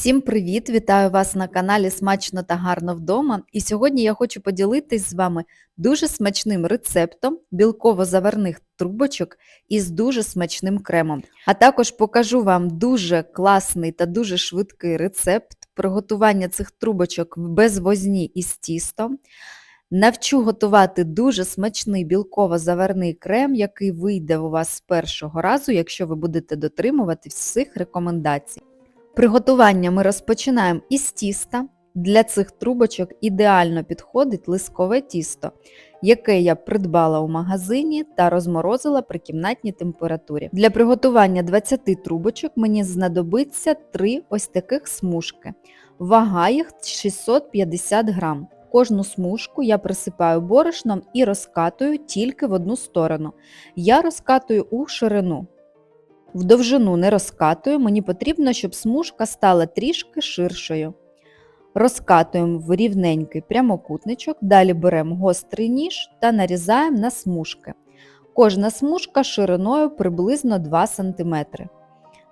Всім привіт! Вітаю вас на каналі Смачно та гарно вдома. І сьогодні я хочу поділитись з вами дуже смачним рецептом білково-заварних трубочок із дуже смачним кремом. А також покажу вам дуже класний та дуже швидкий рецепт приготування цих трубочок в безвозні із тістом. Навчу готувати дуже смачний білково-заварний крем, який вийде у вас з першого разу, якщо ви будете дотримувати всіх рекомендацій. Приготування ми розпочинаємо із тіста. Для цих трубочок ідеально підходить лискове тісто, яке я придбала у магазині та розморозила при кімнатній температурі. Для приготування 20 трубочок мені знадобиться 3 ось таких смужки. Вага їх 650 грам. Кожну смужку я присипаю борошном і розкатую тільки в одну сторону. Я розкатую у ширину. В довжину не розкатую, мені потрібно, щоб смужка стала трішки ширшою. Розкатуємо в рівненький прямокутничок, далі беремо гострий ніж та нарізаємо на смужки. Кожна смужка шириною приблизно 2 см.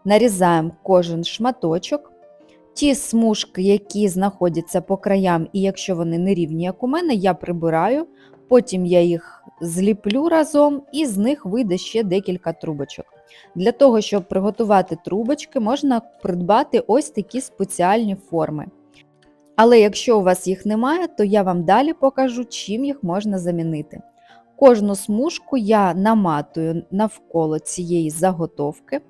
Нарізаємо кожен шматочок. Ті смужки, які знаходяться по краям, і якщо вони не рівні, як у мене, я прибираю, потім я їх зліплю разом і з них вийде ще декілька трубочок. Для того, щоб приготувати трубочки, можна придбати ось такі спеціальні форми. Але якщо у вас їх немає, то я вам далі покажу, чим їх можна замінити. Кожну смужку я наматую навколо цієї заготовки.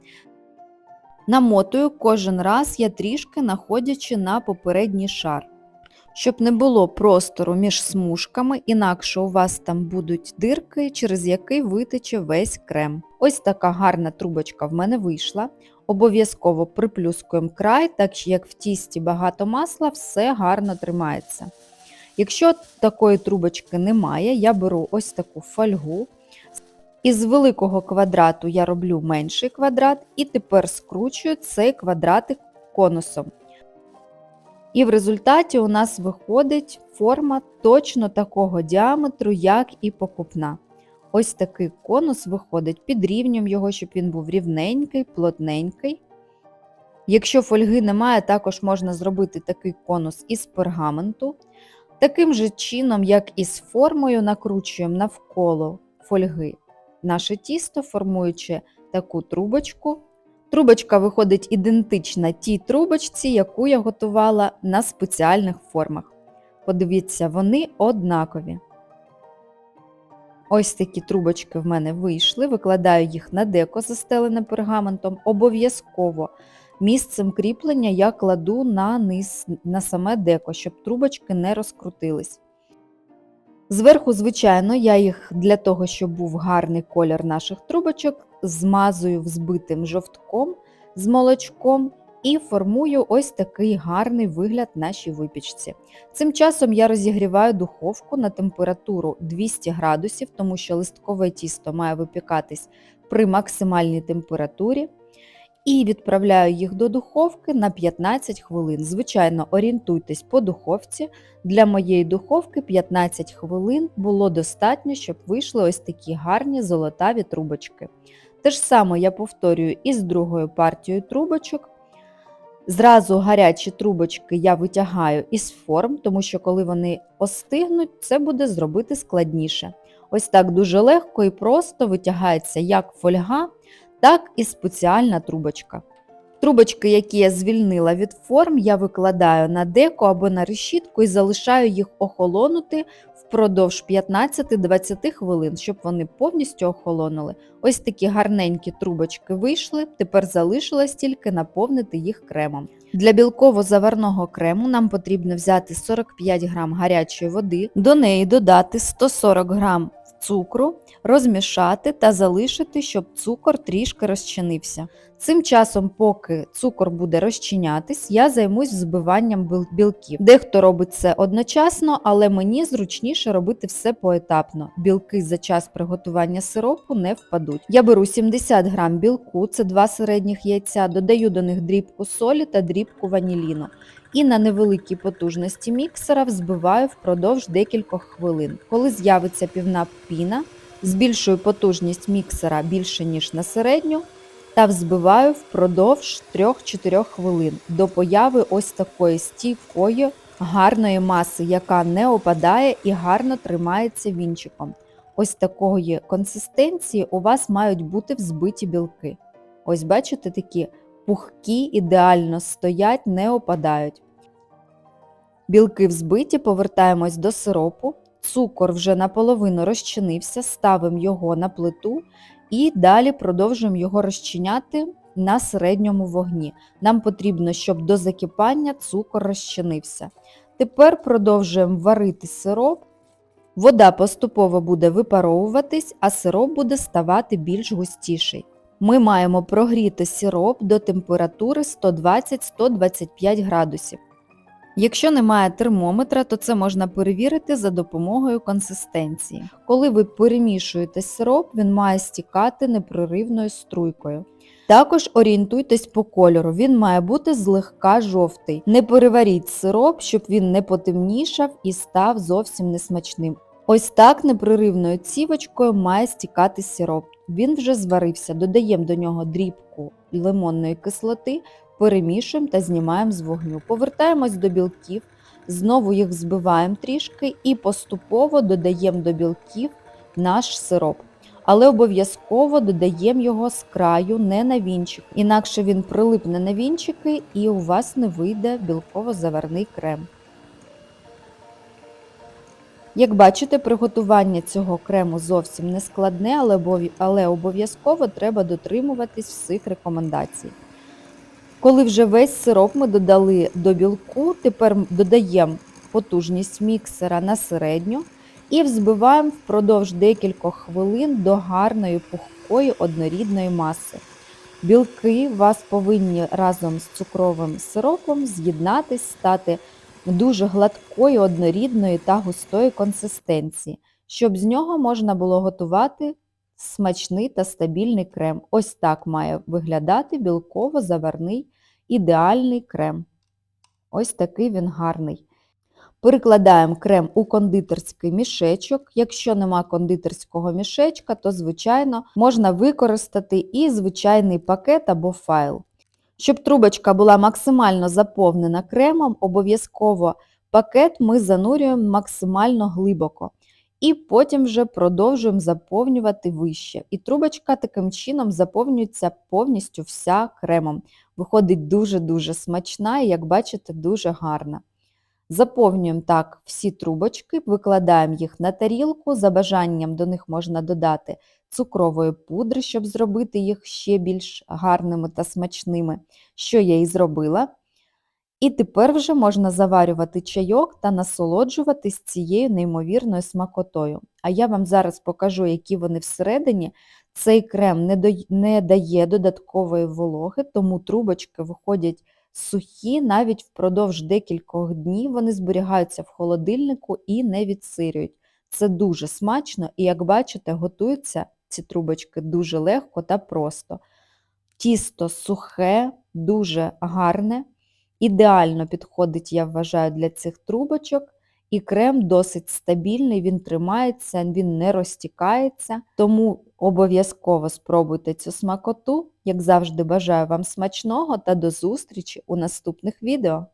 Намотую кожен раз я трішки находячи на попередній шар. Щоб не було простору між смужками, інакше у вас там будуть дирки, через який витече весь крем. Ось така гарна трубочка в мене вийшла. Обов'язково приплюскуємо край, так як в тісті багато масла, все гарно тримається. Якщо такої трубочки немає, я беру ось таку фольгу. Із великого квадрату я роблю менший квадрат і тепер скручую цей квадратик конусом. І в результаті у нас виходить форма точно такого діаметру, як і покупна. Ось такий конус виходить під рівнем його, щоб він був рівненький, плотненький. Якщо фольги немає, також можна зробити такий конус із пергаменту. Таким же чином, як і з формою, накручуємо навколо фольги наше тісто, формуючи таку трубочку. Трубочка виходить ідентична тій трубочці, яку я готувала на спеціальних формах. Подивіться, вони однакові. Ось такі трубочки в мене вийшли, викладаю їх на деко, застелене пергаментом. Обов'язково місцем кріплення я кладу на низ, на саме деко, щоб трубочки не розкрутились. Зверху, звичайно, я їх для того, щоб був гарний колір наших трубочок, змазую взбитим жовтком з молочком і формую ось такий гарний вигляд нашій випічці. Цим часом я розігріваю духовку на температуру 200 градусів, тому що листкове тісто має випікатись при максимальній температурі. І відправляю їх до духовки на 15 хвилин. Звичайно, орієнтуйтесь по духовці. Для моєї духовки 15 хвилин було достатньо, щоб вийшли ось такі гарні золотаві трубочки. Те ж саме я повторюю і з другою партією трубочок. Зразу гарячі трубочки я витягаю із форм, тому що коли вони остигнуть, це буде зробити складніше. Ось так дуже легко і просто витягається як фольга, так і спеціальна трубочка. Трубочки, які я звільнила від форм, я викладаю на деко або на решітку і залишаю їх охолонути впродовж 15-20 хвилин, щоб вони повністю охолонули. Ось такі гарненькі трубочки вийшли, тепер залишилось тільки наповнити їх кремом. Для білково-заварного крему нам потрібно взяти 45 г гарячої води, до неї додати 140 г цукру, розмішати та залишити, щоб цукор трішки розчинився. Цим часом, поки цукор буде розчинятись, я займусь взбиванням білків. Дехто робить це одночасно, але мені зручніше робити все поетапно. Білки за час приготування сиропу не впадуть. Я беру 70 г білку, це два середніх яйця, додаю до них дрібку солі та дрібку ваніліну. І на невеликій потужності міксера взбиваю впродовж декількох хвилин. Коли з'явиться півна піна, збільшую потужність міксера більше, ніж на середню, та взбиваю впродовж 3-4 хвилин до появи ось такої стійкої, гарної маси, яка не опадає і гарно тримається вінчиком. Ось такої консистенції у вас мають бути взбиті білки. Ось бачите, такі пухкі ідеально стоять, не опадають. Білки взбиті, повертаємось до сиропу. Цукор вже наполовину розчинився, ставимо його на плиту і далі продовжуємо його розчиняти на середньому вогні. Нам потрібно, щоб до закипання цукор розчинився. Тепер продовжуємо варити сироп. Вода поступово буде випаровуватись, а сироп буде ставати більш густіший. Ми маємо прогріти сироп до температури 120-125 градусів. Якщо немає термометра, то це можна перевірити за допомогою консистенції. Коли ви перемішуєте сироп, він має стікати непреривною струйкою. Також орієнтуйтесь по кольору, він має бути злегка жовтий. Не переваріть сироп, щоб він не потемнішав і став зовсім несмачним. Ось так непреривною цівочкою має стікати сироп. Він вже зварився, додаємо до нього дрібку лимонної кислоти, перемішуємо та знімаємо з вогню. Повертаємось до білків, знову їх збиваємо трішки і поступово додаємо до білків наш сироп. Але обов'язково додаємо його з краю, не на вінчик, інакше він прилипне на вінчики і у вас не вийде білково-заварний крем. Як бачите, приготування цього крему зовсім не складне, але обов'язково треба дотримуватись всіх рекомендацій. Коли вже весь сироп ми додали до білку, тепер додаємо потужність міксера на середню і взбиваємо впродовж декількох хвилин до гарної пухкої однорідної маси. Білки вас повинні разом з цукровим сиропом з'єднатись, стати дуже гладкої, однорідної та густої консистенції, щоб з нього можна було готувати смачний та стабільний крем. Ось так має виглядати білково-заварний ідеальний крем. Ось такий він гарний. Перекладаємо крем у кондитерський мішечок. Якщо нема кондитерського мішечка, то, звичайно, можна використати і звичайний пакет або файл. Щоб трубочка була максимально заповнена кремом, обов'язково пакет ми занурюємо максимально глибоко. І потім вже продовжуємо заповнювати вище. І трубочка таким чином заповнюється повністю вся кремом. Виходить дуже-дуже смачна і, як бачите, дуже гарна. Заповнюємо так всі трубочки, викладаємо їх на тарілку. За бажанням до них можна додати цукрової пудри, щоб зробити їх ще більш гарними та смачними, що я і зробила. І тепер вже можна заварювати чайок та насолоджуватись цією неймовірною смакотою. А я вам зараз покажу, які вони всередині. Цей крем не, до... не дає додаткової вологи, тому трубочки виходять сухі, навіть впродовж декількох днів вони зберігаються в холодильнику і не відсирюють. Це дуже смачно і, як бачите, готуються ці трубочки дуже легко та просто. Тісто сухе, дуже гарне, ідеально підходить, я вважаю, для цих трубочок. І крем досить стабільний, він тримається, він не розтікається. Тому обов'язково спробуйте цю смакоту. Як завжди, бажаю вам смачного та до зустрічі у наступних відео.